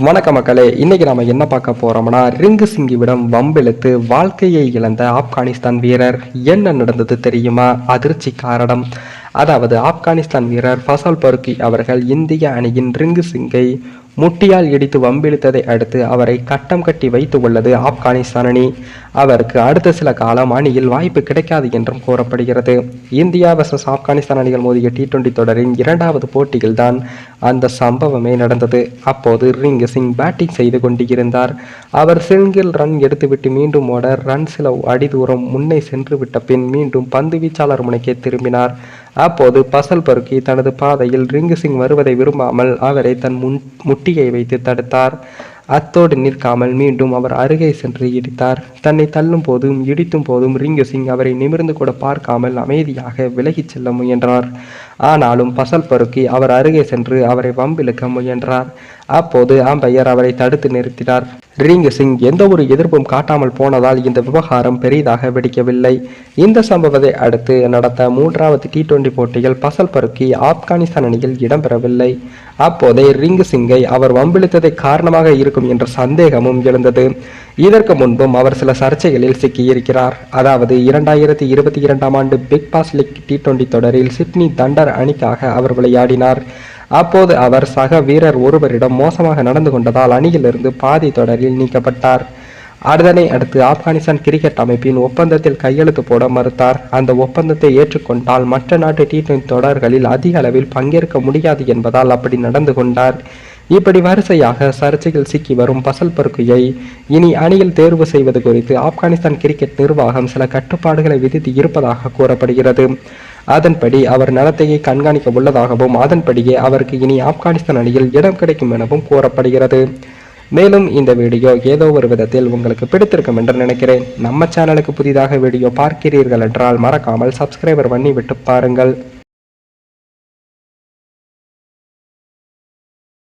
வணக்க மக்களே. இன்னைக்கு நாம என்ன பார்க்க போறோம்னா ரிங்கு சிங்கிவிடம் வம்பிழுத்து வாழ்க்கையை இழந்த ஆப்கானிஸ்தான் வீரர் என்ன நடந்தது தெரியுமா? அதிர்ச்சி காரணம் அதாவது ஆப்கானிஸ்தான் வீரர் ஃபசால் பருக்கி அவர்கள் இந்திய அணியின் ரிங்கு சிங்கை முட்டியால் இடித்து வம்பிழுத்ததை அடுத்து அவரை கட்டம் கட்டி வைத்து உள்ளது ஆப்கானிஸ்தான் அணி அவருக்கு அடுத்த சில காலம் அணியில் வாய்ப்பு கிடைக்காது என்றும் கூறப்படுகிறது. இந்தியா வர்சஸ் ஆப்கானிஸ்தான் அணிகள் மோதிய டி டுவெண்டி தொடரின் இரண்டாவது போட்டியில்தான் அந்த சம்பவமே நடந்தது. அப்போது ரிங்கு சிங் பேட்டிங் செய்து கொண்டிருந்தார். அவர் சிங்கிள் ரன் எடுத்துவிட்டு மீண்டும் ஓட ரன் சில அடி தூரம் முன்னே சென்று விட்ட பின் மீண்டும் பந்து வீச்சாளர் முனைக்கே திரும்பினார். அப்போது பசல் பருக்கி தனது பாதையில் ரிங்கு சிங் வருவதை விரும்பாமல் அவரை தன் முன் முட்டியை வைத்து தடுத்தார். அத்தோடு நிற்காமல் மீண்டும் அவர் அருகே சென்று இடித்தார். தன்னை தள்ளும் போதும் இடித்தும் போதும் ரிங்கு சிங் அவரை நிமிர்ந்து கூட பார்க்காமல் அமைதியாக விலகிச் செல்ல முயன்றார். ஆனாலும் பசல் பருக்கி அவர் அருகே சென்று அவரை வம்பிழுக்க முயன்றார். அப்போது அம்பையர் அவரை தடுத்து நிறுத்தினார். ரிங்கு சிங் எந்த ஒரு எதிர்ப்பும் காட்டாமல் போனதால் இந்த விவகாரம் பெரிதாக வெடிக்கவில்லை. இந்த சம்பவத்தை அடுத்து நடத்த மூன்றாவது டி டுவெண்டி போட்டியில் பசல் பருக்கி ஆப்கானிஸ்தான் அணியில் இடம்பெறவில்லை. அப்போதே ரிங்கு சிங்கை அவர் வம்பிழுத்ததை காரணமாக இருக்கும் என்ற சந்தேகமும் எழுந்தது. இதற்கு முன்பும் அவர் சில சர்ச்சைகளில் சிக்கியிருக்கிறார். அதாவது இரண்டாயிரத்தி இருபத்தி இரண்டாம் ஆண்டு Big Bash League T twenty தொடரில் சிட்னி தண்டர் அணிக்காக அவர் விளையாடினார். அப்போது அவர் சக வீரர் ஒருவரிடம் மோசமாக நடந்து கொண்டதால் அணியிலிருந்து பாதி தொடரில் நீக்கப்பட்டார். அதனை அடுத்து ஆப்கானிஸ்தான் கிரிக்கெட் அமைப்பின் ஒப்பந்தத்தில் கையெழுத்து போட மறுத்தார். அந்த ஒப்பந்தத்தை ஏற்றுக்கொண்டால் மற்ற நாட்டு டி டுவெண்டி தொடர்களில் அதிக அளவில் பங்கேற்க முடியாது என்பதால் அப்படி நடந்து கொண்டார். இப்படி வரிசையாக சர்ச்சையில் சிக்கி வரும் பசல் பருக்கையை இனி அணியில் தேர்வு செய்வது குறித்து ஆப்கானிஸ்தான் கிரிக்கெட் நிர்வாகம் சில கட்டுப்பாடுகளை விதித்து இருப்பதாக கூறப்படுகிறது. அதன்படி அவர் நடத்தையை கண்காணிக்க உள்ளதாகவும் அதன்படியே அவருக்கு இனி ஆப்கானிஸ்தான் அணியில் இடம் கிடைக்கும் எனவும் கூறப்படுகிறது. மேலும் இந்த வீடியோ ஏதோ ஒரு விதத்தில் உங்களுக்கு பிடித்திருக்கும் என்று நினைக்கிறேன். நம்ம சேனலுக்கு புதிதாக வீடியோ பார்க்கிறீர்கள் என்றால் மறக்காமல் சப்ஸ்கிரைபர் பண்ணி விட்டு பாருங்கள்.